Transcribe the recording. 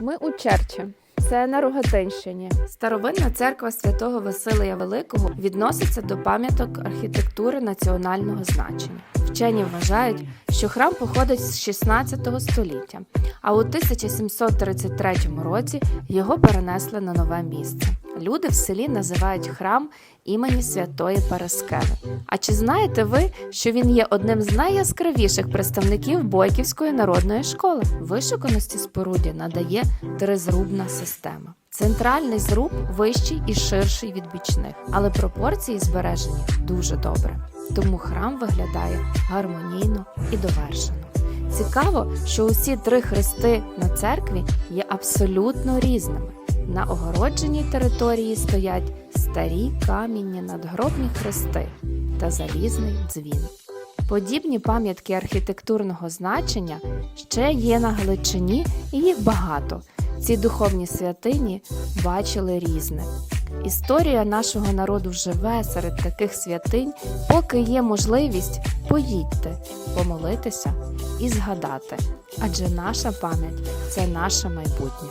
Ми у Черчі. Це на Рогатинщині. Старовинна церква святого Василия Великого відноситься до пам'яток архітектури національного значення. Вчені вважають, що храм походить з 16 століття, а у 1733 році його перенесли на нове місце. Люди в селі називають храм імені святої Параскеви. А чи знаєте ви, що він є одним з найяскравіших представників Бойківської народної школи? Вишуканості споруді надає тризрубна система. Центральний зруб вищий і ширший від бічних, але пропорції збережені дуже добре. Тому храм виглядає гармонійно і довершено. Цікаво, що усі три хрести на церкві є абсолютно різними. На огородженій території стоять старі камінні надгробні хрести та залізний дзвін. Подібні пам'ятки архітектурного значення ще є на Галичині і їх багато. Ці духовні святині бачили різне. Історія нашого народу живе серед таких святинь, поки є можливість, поїдьте, помолитися і згадати. Адже наша пам'ять це наше майбутнє.